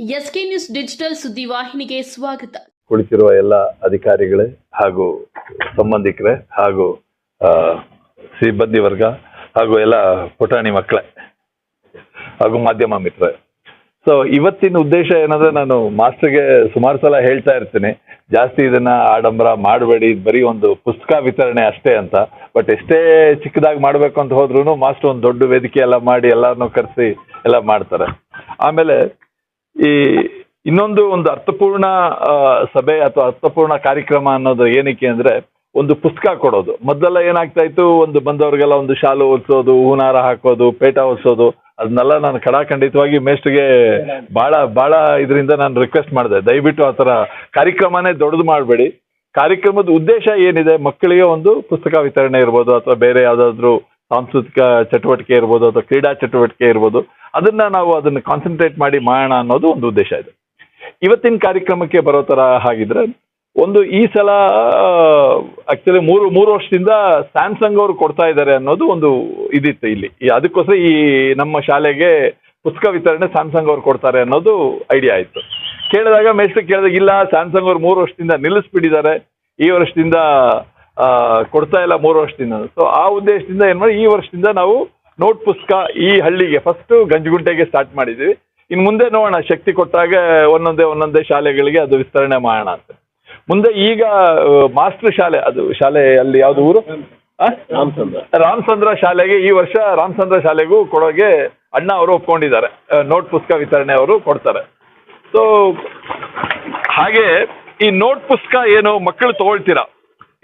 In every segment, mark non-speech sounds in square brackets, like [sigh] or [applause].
SK news digital ಸುದ್ದಿವಾಹಿನಿಗೆ ಸ್ವಾಗತ. ಕುಳಿತಿರುವ ಎಲ್ಲ ಅಧಿಕಾರಿಗಳೇ ಹಾಗೂ ಸಂಬಂಧಿಕರೇ ಹಾಗೂ ಸಿಬ್ಬಂದಿ ವರ್ಗ ಹಾಗೂ ಎಲ್ಲ ಪುಟಾಣಿ ಮಕ್ಕಳೇ ಹಾಗೂ ಮಾಧ್ಯಮ ಮಿತ್ರರೇ. ಸೊ ಇವತ್ತಿನ ಉದ್ದೇಶ ಏನಂದ್ರೆ ನಾನು ಮಾಸ್ಟರ್ಗೆ ಸುಮಾರು ಸಲ ಹೇಳ್ತಾ ಇರ್ತೀನಿ. ಜಾಸ್ತಿ ಇದನ್ನ ಆಡಂಬರ ಮಾಡಬೇಡಿ ಬರೀ ಒಂದು ಪುಸ್ತಕ ವಿತರಣೆ ಅಷ್ಟೇ ಅಂತ. ಬಟ್ ಎಷ್ಟೇ ಚಿಕ್ಕದಾಗಿ ಮಾಡಬೇಕು ಅಂತ ಹೋದ್ರೂ ಮಾಸ್ಟರ್ ಒಂದು ದೊಡ್ಡ ವೇದಿಕೆ ಎಲ್ಲ ಮಾಡಿ ಎಲ್ಲರನ್ನೂ ಕರೆಸಿ ಎಲ್ಲ ಮಾಡ್ತಾರೆ. ಆಮೇಲೆ ಈ ಇನ್ನೊಂದು ಒಂದು ಅರ್ಥಪೂರ್ಣ ಸಭೆ ಅಥವಾ ಅರ್ಥಪೂರ್ಣ ಕಾರ್ಯಕ್ರಮ ಅನ್ನೋದು ಏನಕ್ಕೆ ಅಂದ್ರೆ ಒಂದು ಪುಸ್ತಕ ಕೊಡೋದು. ಮೊದಲೆಲ್ಲ ಏನಾಗ್ತಾ ಇತ್ತು, ಒಂದು ಬಂದವರಿಗೆಲ್ಲ ಒಂದು ಶಾಲು ಒರೆಸೋದು ಹೂನಾರ ಹಾಕೋದು, ಪೇಟ ಒರೆಸೋದು ಅದನ್ನೆಲ್ಲ ನಾನು ಖಡಾಖಂಡಿತವಾಗಿ ಮೇಸ್ಟ್ಗೆ ಬಹಳ ಬಹಳ ಇದರಿಂದ ನಾನು ರಿಕ್ವೆಸ್ಟ್ ಮಾಡಿದೆ. ದಯವಿಟ್ಟು ಆ ಥರ ಕಾರ್ಯಕ್ರಮನೇ ದೊಡ್ಡದು ಮಾಡಬೇಡಿ. ಕಾರ್ಯಕ್ರಮದ ಉದ್ದೇಶ ಏನಿದೆ? ಮಕ್ಕಳಿಗೆ ಒಂದು ಪುಸ್ತಕ ವಿತರಣೆ ಇರ್ಬೋದು, ಅಥವಾ ಬೇರೆ ಯಾವುದಾದ್ರೂ ಸಾಂಸ್ಕೃತಿಕ ಚಟುವಟಿಕೆ ಇರ್ಬೋದು, ಅಥವಾ ಕ್ರೀಡಾ ಚಟುವಟಿಕೆ ಇರ್ಬೋದು. ಅದನ್ನ ನಾವು ಅದನ್ನ ಕಾನ್ಸಂಟ್ರೇಟ್ ಮಾಡಿ ಮಾಡೋಣ ಅನ್ನೋದು ಒಂದು ಉದ್ದೇಶ ಇದೆ. ಇವತ್ತಿನ ಕಾರ್ಯಕ್ರಮಕ್ಕೆ ಬರೋ ತರ ಹಾಗಿದ್ರೆ, ಒಂದು ಈ ಸಲ ಆಕ್ಚುಲಿ ಮೂರು ಮೂರು ವರ್ಷದಿಂದ ಸ್ಯಾಮ್ಸಂಗ್ ಅವರು ಕೊಡ್ತಾ ಇದ್ದಾರೆ ಅನ್ನೋದು ಒಂದು ಇದಿತ್ತು ಇಲ್ಲಿ. ಅದಕ್ಕೋಸ್ಕರ ಈ ನಮ್ಮ ಶಾಲೆಗೆ ಪುಸ್ತಕ ವಿತರಣೆ ಸ್ಯಾಮ್ಸಂಗ್ ಅವ್ರು ಕೊಡ್ತಾರೆ ಅನ್ನೋದು ಐಡಿಯಾ ಆಯ್ತು. ಕೇಳಿದಾಗ ಮೇಸ್ಟ್ರು ಕೇಳಿದಾಗ, ಇಲ್ಲ ಸ್ಯಾಮ್ಸಂಗ್ ಅವ್ರು ಮೂರು ವರ್ಷದಿಂದ ನಿಲ್ಲಿಸ್ಬಿಟ್ಟಿದ್ದಾರೆ. ಈ ವರ್ಷದಿಂದ ಕೊಡ್ತಾ ಇಲ್ಲ ಮೂರು ವರ್ಷದಿಂದ. ಸೊ ಆ ಉದ್ದೇಶದಿಂದ ಏನ್ ಮಾಡಿ, ಈ ವರ್ಷದಿಂದ ನಾವು ನೋಟ್ ಪುಸ್ತಕ ಈ ಹಳ್ಳಿಗೆ ಫಸ್ಟ್ ಗಂಜಗುಂಟೆಗೆ ಸ್ಟಾರ್ಟ್ ಮಾಡಿದ್ದೀವಿ. ಇನ್ನು ಮುಂದೆ ನೋಡೋಣ ಶಕ್ತಿ ಕೊಟ್ಟಾಗ ಒಂದೊಂದೇ ಒಂದೊಂದೇ ಶಾಲೆಗಳಿಗೆ ಅದು ವಿಸ್ತರಣೆ ಮಾಡೋಣ ಅಂತ. ಮುಂದೆ ಈಗ ಮಾಸ್ಟರ್ ಶಾಲೆ ಅದು ಶಾಲೆ ಅಲ್ಲಿ ಯಾವ್ದು ಊರು? ಆ? ರಾಮಚಂದ್ರ. ಶಾಲೆಗೆ ಈ ವರ್ಷ ರಾಮಚಂದ್ರ ಶಾಲೆಗೂ ಕೊಡೋಗೆ ಅಣ್ಣ ಅವರು ಒಪ್ಕೊಂಡಿದ್ದಾರೆ. ನೋಟ್ ಪುಸ್ತಕ ವಿತರಣೆ ಅವರು ಕೊಡ್ತಾರೆ. ಸೊ ಹಾಗೆ ಈ ನೋಟ್ ಪುಸ್ತಕ ಏನು ಮಕ್ಕಳು ತಗೊಳ್ತೀರಾ?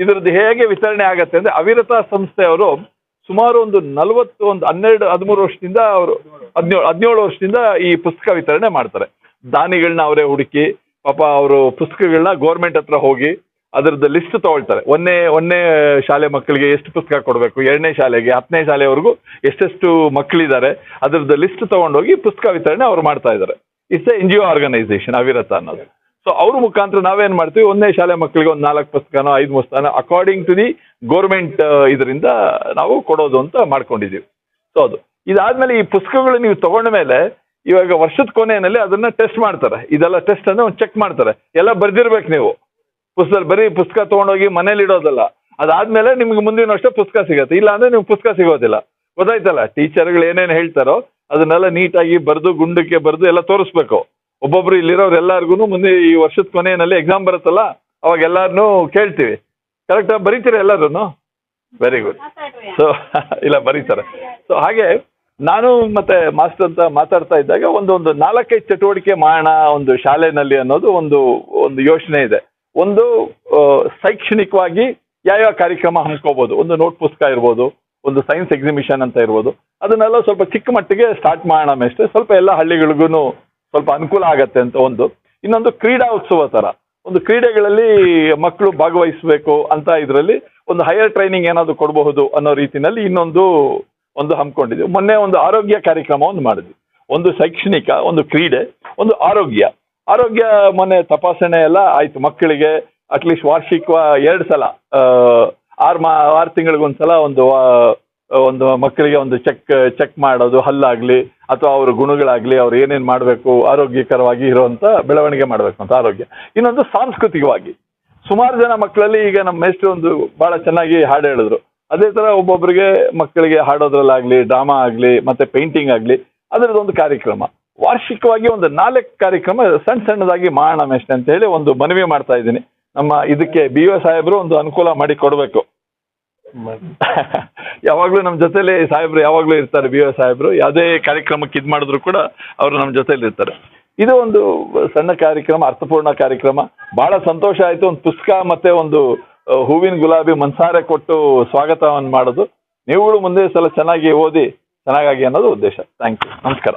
ಇದ್ರದ್ದು ಹೇಗೆ ವಿತರಣೆ ಆಗತ್ತೆ ಅಂದ್ರೆ ಅವಿರತ ಸಂಸ್ಥೆಯವರು ಸುಮಾರು ಒಂದು ನಲವತ್ತು, ಒಂದು ಹನ್ನೆರಡು, ಹದಿಮೂರು ವರ್ಷದಿಂದ ಅವರು ಹದಿನೇಳು ಹದಿನೇಳು ವರ್ಷದಿಂದ ಈ ಪುಸ್ತಕ ವಿತರಣೆ ಮಾಡ್ತಾರೆ. ದಾನಿಗಳನ್ನ ಅವರೇ ಹುಡುಕಿ, ಪಾಪ ಅವರು ಪುಸ್ತಕಗಳನ್ನ ಗೌರ್ಮೆಂಟ್ ಹತ್ರ ಹೋಗಿ ಅದರದ್ದು ಲಿಸ್ಟ್ ತಗೊಳ್ತಾರೆ. ಒಂದನೇ ಒಂದನೇ ಶಾಲೆ ಮಕ್ಕಳಿಗೆ ಎಷ್ಟು ಪುಸ್ತಕ ಕೊಡಬೇಕು? ಎರಡನೇ ಶಾಲೆಗೆ, ಹತ್ತನೇ ಶಾಲೆವರೆಗೂ ಎಷ್ಟೆಷ್ಟು ಮಕ್ಕಳಿದ್ದಾರೆ? ಅದರದ್ದು ಲಿಸ್ಟ್ ತಗೊಂಡೋಗಿ ಪುಸ್ತಕ ವಿತರಣೆ ಅವ್ರು ಮಾಡ್ತಾ ಇದ್ದಾರೆ. It's N G O organisation Aviratha ಅನ್ನೋದು. ಸೊ ಅವ್ರ ಮುಖಾಂತರ ನಾವೇನ್ ಮಾಡ್ತೀವಿ? ಒಂದೇ ಶಾಲೆ ಮಕ್ಕಳಿಗೆ ಒಂದು ನಾಲ್ಕು ಪುಸ್ತಕನೋ, ಐದು ಪುಸ್ತಕನೋ ಅಕಾರ್ಡಿಂಗ್ ಟು ದಿ ಗೋರ್ಮೆಂಟ್ ಇದರಿಂದ ನಾವು ಕೊಡೋದು ಅಂತ ಮಾಡ್ಕೊಂಡಿದ್ದೀವಿ. ಸೊ ಅದು. ಇದಾದ್ಮೇಲೆ ಈ ಪುಸ್ತಕಗಳು ನೀವು ತಗೊಂಡ ಮೇಲೆ ಇವಾಗ ವರ್ಷದ ಕೊನೆಯಲ್ಲಿ ಅದನ್ನ ಟೆಸ್ಟ್ ಮಾಡ್ತಾರೆ. ಇದೆಲ್ಲ ಟೆಸ್ಟ್ ಒಂದು ಚೆಕ್ ಮಾಡ್ತಾರೆ. ಎಲ್ಲ ಬರ್ದಿರ್ಬೇಕು ನೀವು. ಪುಸ್ತಕ ಬರೀ ಪುಸ್ತಕ ತಗೊಂಡೋಗಿ ಮನೇಲಿ ಇಡೋದಲ್ಲ. ಅದಾದ್ಮೇಲೆ ನಿಮ್ಗೆ ಮುಂದಿನ ವರ್ಷ ಪುಸ್ತಕ ಸಿಗುತ್ತೆ. ಇಲ್ಲ ಅಂದ್ರೆ ನೀವು ಪುಸ್ತಕ ಸಿಗೋದಿಲ್ಲ. ಗೊತ್ತಾಯ್ತಲ್ಲ? ಟೀಚರ್ಗಳು ಏನೇನು ಹೇಳ್ತಾರೋ ಅದನ್ನೆಲ್ಲ ನೀಟಾಗಿ ಬರೆದು, ಗುಂಡಕ್ಕೆ ಬರೆದು ಎಲ್ಲ ತೋರಿಸ್ಬೇಕು. ಒಬ್ಬೊಬ್ರು ಇಲ್ಲಿರೋರು ಎಲ್ಲಾರ್ಗು ಮುಂದೆ ಈ ವರ್ಷದ ಕೊನೆಯಲ್ಲಿ ಎಕ್ಸಾಮ್ ಬರುತ್ತಲ್ಲ, ಅವಾಗ ಎಲ್ಲಾರನ್ನೂ ಕೇಳ್ತೀವಿ. ಕರೆಕ್ಟಾಗಿ ಬರೀತೀರಾ ಎಲ್ಲರೂ ವೆರಿ ಗುಡ್ ಸೊ ಇಲ್ಲ, ಬರೀತಾರೆ. ಸೊ ಹಾಗೆ ನಾನು ಮತ್ತೆ ಮಾಸ್ಟರ್ ಅಂತ ಮಾತಾಡ್ತಾ ಇದ್ದಾಗ ಒಂದು ಒಂದು ನಾಲ್ಕೈದು ಚಟುವಟಿಕೆ ಮಾಡೋಣ ಒಂದು ಶಾಲೆನಲ್ಲಿ ಅನ್ನೋದು ಒಂದು ಒಂದು ಯೋಚನೆ ಇದೆ. ಒಂದು ಶೈಕ್ಷಣಿಕವಾಗಿ ಯಾವ್ಯಾವ ಕಾರ್ಯಕ್ರಮ ಹಮ್ಮಿಕೋಬಹುದು ಒಂದು ನೋಟ್ ಪುಸ್ತಕ ಇರ್ಬೋದು, ಒಂದು ಸೈನ್ಸ್ ಎಕ್ಸಿಬಿಷನ್ ಅಂತ ಇರ್ಬೋದು. ಅದನ್ನೆಲ್ಲ ಸ್ವಲ್ಪ ಚಿಕ್ಕ ಮಟ್ಟಿಗೆ ಸ್ಟಾರ್ಟ್ ಮಾಡೋಣ ಅಷ್ಟೇ. ಸ್ವಲ್ಪ ಎಲ್ಲ ಹಳ್ಳಿಗಳಿಗೂ ಸ್ವಲ್ಪ ಅನುಕೂಲ ಆಗತ್ತೆ ಅಂತ ಒಂದು. ಇನ್ನೊಂದು ಕ್ರೀಡಾ ಉತ್ಸವ ತರ. ಒಂದು ಕ್ರೀಡೆಗಳಲ್ಲಿ ಮಕ್ಕಳು ಭಾಗವಹಿಸಬೇಕು ಅಂತ ಇದರಲ್ಲಿ ಒಂದು ಹೈಯರ್ ಟ್ರೈನಿಂಗ್ ಏನಾದರೂ ಕೊಡಬಹುದು ಅನ್ನೋ ರೀತಿನಲ್ಲಿ ಇನ್ನೊಂದು, ಒಂದು ಹಮ್ಮಿಕೊಂಡಿದ್ವಿ. ಮೊನ್ನೆ ಒಂದು ಆರೋಗ್ಯ ಕಾರ್ಯಕ್ರಮ ಒಂದು ಮಾಡಿದ್ವಿ. ಒಂದು ಶೈಕ್ಷಣಿಕ, ಒಂದು ಕ್ರೀಡೆ, ಒಂದು ಆರೋಗ್ಯ. ಆರೋಗ್ಯ ಮೊನ್ನೆ ತಪಾಸಣೆ ಎಲ್ಲ ಆಯ್ತು. ಮಕ್ಕಳಿಗೆ ಅಟ್ಲೀಸ್ಟ್ ವಾರ್ಷಿಕ ಎರಡು ಸಲ ಆರು ಮಾ, ಆರು ತಿಂಗಳಿಗೊಂದ್ಸಲ ಒಂದು ಒಂದು ಮಕ್ಕಳಿಗೆ ಒಂದು ಚೆಕ್ ಚೆಕ್ ಮಾಡೋದು, ಹಲ್ಲಾಗ್ಲಿ ಅಥವಾ ಅವರ ಗುಣಗಳಾಗ್ಲಿ ಅವ್ರು ಏನೇನು ಮಾಡಬೇಕು, ಆರೋಗ್ಯಕರವಾಗಿ ಇರುವಂತ ಬೆಳವಣಿಗೆ ಮಾಡಬೇಕು ಅಂತ ಆರೋಗ್ಯ. ಇನ್ನೊಂದು ಸಾಂಸ್ಕೃತಿಕವಾಗಿ. ಸುಮಾರು ಜನ ಮಕ್ಕಳಲ್ಲಿ ಈಗ ನಮ್ಮ ಮೇಷ್ಟ್ರು ಒಂದು ಬಹಳ ಚೆನ್ನಾಗಿ ಹಾಡು ಹೇಳಿದ್ರು. ಅದೇ ತರ ಒಬ್ಬೊಬ್ಬರಿಗೆ ಮಕ್ಕಳಿಗೆ ಹಾಡೋದ್ರಲ್ಲಾಗ್ಲಿ, ಡ್ರಾಮಾ ಆಗ್ಲಿ, ಮತ್ತೆ ಪೇಂಟಿಂಗ್ ಆಗ್ಲಿ, ಅದರದ್ದು ಒಂದು ಕಾರ್ಯಕ್ರಮ. ವಾರ್ಷಿಕವಾಗಿ ಒಂದು ನಾಲ್ಕು ಕಾರ್ಯಕ್ರಮ ಸಣ್ಣ ಸಣ್ಣದಾಗಿ ಮಾಡೋಣ ಮೇಷ್ಟ್ರೆ ಅಂತ ಹೇಳಿ ಒಂದು ಮನವಿ ಮಾಡ್ತಾ ಇದ್ದೀನಿ. ನಮ್ಮ ಇದಕ್ಕೆ ಬಿ ಸಾಹೇಬರು ಒಂದು ಅನುಕೂಲ ಮಾಡಿ ಕೊಡಬೇಕು. [laughs] ಯಾವಾಗ್ಲೂ ನಮ್ಮ ಜೊತೆಲಿ ಸಾಹೇಬ್ರು ಯಾವಾಗ್ಲೂ ಇರ್ತಾರೆ, ಬಿ ಒ ಸಾಹೇಬ್ರು. ಯಾವುದೇ ಕಾರ್ಯಕ್ರಮಕ್ಕೆ ಇದು ಮಾಡಿದ್ರು ಕೂಡ ಅವರು ನಮ್ಮ ಜೊತೆಲಿ ಇರ್ತಾರೆ. ಇದು ಒಂದು ಸಣ್ಣ ಕಾರ್ಯಕ್ರಮ, ಅರ್ಥಪೂರ್ಣ ಕಾರ್ಯಕ್ರಮ. ಬಹಳ ಸಂತೋಷ ಆಯ್ತು. ಒಂದು ಪುಸ್ತಕ ಮತ್ತೆ ಒಂದು ಹೂವಿನ ಗುಲಾಬಿ ಮನ್ಸಾರೆ ಕೊಟ್ಟು ಸ್ವಾಗತವನ್ನು ಮಾಡೋದು. ನೀವುಗಳು ಮುಂದೆ ಸಲ ಚೆನ್ನಾಗಿ ಓದಿ, ಚೆನ್ನಾಗಾಗಿ ಅನ್ನೋದು ಉದ್ದೇಶ. Thank you. ನಮಸ್ಕಾರ.